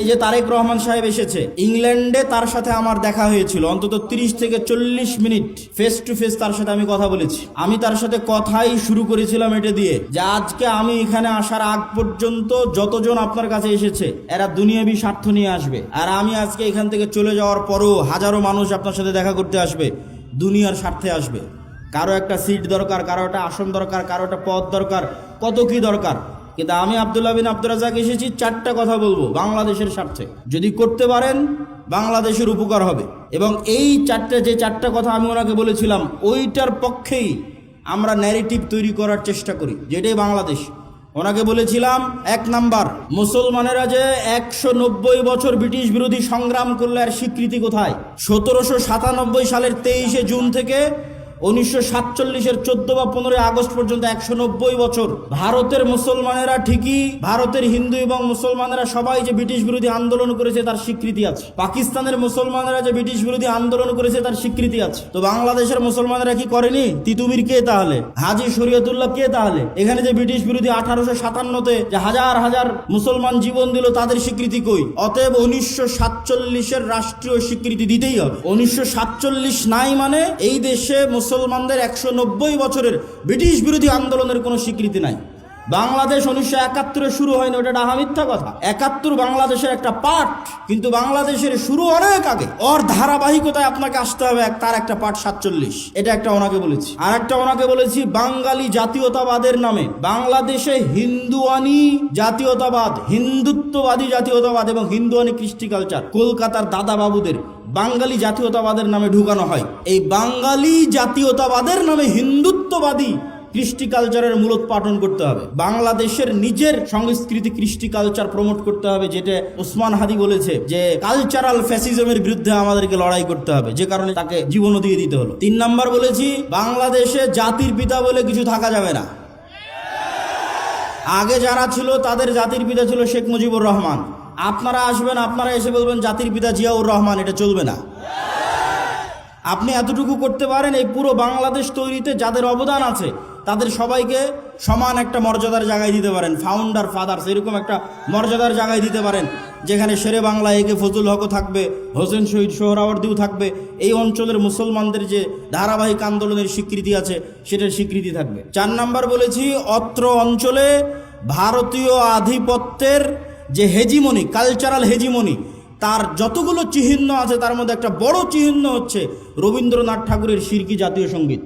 এই যে তারেক রহমান সাহেব এসেছে, ইংল্যান্ডে তার সাথে আমার দেখা হয়েছিল, অন্তত তিরিশ থেকে চল্লিশ মিনিট ফেস টু ফেস তার সাথে আমি কথা বলেছি। আমি তার সাথে কথাই শুরু করেছিলাম এটা দিয়ে যে আজকে আমি এখানে আসার আগ পর্যন্ত যতজন আপনার কাছে এসেছে, এরা দুনিয়াবি স্বার্থ নিয়ে আসবে। আর আমি আজকে এখান থেকে চলে যাওয়ার পরও হাজারো মানুষ আপনার সাথে দেখা করতে আসবে, দুনিয়ার স্বার্থে আসবে। কারও একটা সিট দরকার, কারও একটা আসন দরকার, কারও একটা পদ দরকার, কত কি দরকার? কিন্তু আমি আবদুল্লাহ বিন আব্দুল রাজাক এসেছি, চারটা কথা বলব বাংলাদেশের স্বার্থে। যদি করতে পারেন, বাংলাদেশের উপকার হবে। এবং এই চারটে, যে চারটা কথা আমি ওনাকে বলেছিলাম, ওইটার পক্ষেই আমরা ন্যারেটিভ তৈরি করার চেষ্টা করি, যেটাই বাংলাদেশ। ওনাকে বলেছিলাম, এক নাম্বার, মুসলমানেরা যে একশো নব্বই বছর ব্রিটিশ বিরোধী সংগ্রাম করলে আর স্বীকৃতি কোথায়? সতেরোশো সাতানব্বই সালের তেইশে জুন থেকে উনিশশো সাতচল্লিশের চোদ্দ বা পনেরোই আগস্ট পর্যন্ত একশো নব্বই বছর ভারতের মুসলমানেরা ঠিকই, ভারতের হিন্দু এবং মুসলমানেরা সবাই যে ব্রিটিশ বিরোধী আন্দোলন করেছে তার স্বীকৃতি আছে। পাকিস্তানের মুসলমানেরা যে ব্রিটিশ বিরোধী আন্দোলন করেছে তার স্বীকৃতি আছে। তো বাংলাদেশের মুসলমানেরা কি করেনি? তিতুমির কে তাহলে? হাজি শরীয়তুল্লাহ কে তাহলে? এখানে যে ব্রিটিশ বিরোধী আঠারোশো সাতান্নতে যে হাজার হাজার মুসলমান জীবন দিল তাদের স্বীকৃতি কই? অতএব উনিশশো সাতচল্লিশের রাষ্ট্রীয় স্বীকৃতি দিতেই হবে। উনিশশো সাতচল্লিশ নাই মানে এই দেশে মুসলমানদের একশো নব্বই বছরের ব্রিটিশ বিরোধী আন্দোলনের কোনো স্বীকৃতি নাই। বাংলাদেশ উনিশশো একাত্তরে শুরু হয়নি, ওটা ডাহা মিথ্যা কথা। একাত্তর বাংলাদেশের একটা পার্ট কিন্তু বাংলাদেশের শুরু অনেক আগে। ওর ধারাবাহিকতায় আপনাকে আসতে হবে তার একটা পার্ট সাতচল্লিশ। এটা একটা ওনাকে বলেছি। আর একটা ওনাকে বলেছি বাঙালি জাতীয়তাবাদের নামে। বাংলাদেশে হিন্দুয়ানি জাতীয়তাবাদ, হিন্দুত্ববাদী জাতীয়তাবাদ এবং হিন্দুয়ানি কৃষ্টি কালচার কলকাতার দাদা বাবুদের বাঙালি জাতীয়তাবাদের নামে ঢুকানো হয়। এই বাঙালি জাতীয়তাবাদের নামে হিন্দুত্ববাদী কৃষ্টি কালচারের মূলোৎপাটন করতে হবে। বাংলাদেশের নিজের সংস্কৃতি কৃষ্টি কালচার প্রমোট করতে হবে, যেটা ওসমান হাদি বলেছে যে কালচারাল ফ্যাসিজমের বিরুদ্ধে আমাদেরকে লড়াই করতে হবে, যে কারণে তাকে জীবনও দিয়ে দিতে হলো। তিন নাম্বার বলেছি, বাংলাদেশে জাতির পিতা বলে কিছু থাকা যাবে না। আগে যারা ছিল, তাদের জাতির পিতা ছিল শেখ মুজিবুর রহমান। আপনারা আসবেন, আপনারা এসে বলবেন, জাতির পিতা জিয়াউর রহমান, এটা চলবে না। আপনি এতটুকু করতে পারেন এই পুরো বাংলাদেশ তৈরিতে যাদের অবদান আছে, তাদের সবাইকে সমান একটা মর্যাদার জায়গায় দিতে পারেন। ফাউন্ডার ফাদার্স এরকম একটা মর্যাদার জায়গায় দিতে পারেন, যেখানে শেরে বাংলা একে ফজল হকও থাকবে, হোসেন শহীদ সোহরাওয়ার্দিও থাকবে। এই অঞ্চলের মুসলমানদের যে ধারাবাহিক আন্দোলনের স্বীকৃতি আছে, সেটার স্বীকৃতি থাকবে। চার নাম্বার বলেছি, অত্র অঞ্চলে ভারতীয় আধিপত্যের যে হেজিমনি কালচারাল হেজিমনি তার যতগুলো চিহ্ন আছে, তার মধ্যে একটা বড় চিহ্ন হচ্ছে রবীন্দ্রনাথ ঠাকুরের শিরকি জাতীয় সংগীত।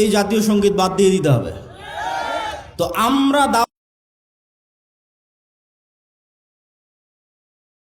এই জাতীয় সংগীত বাদ দিয়ে দিতে হবে। তো আমরা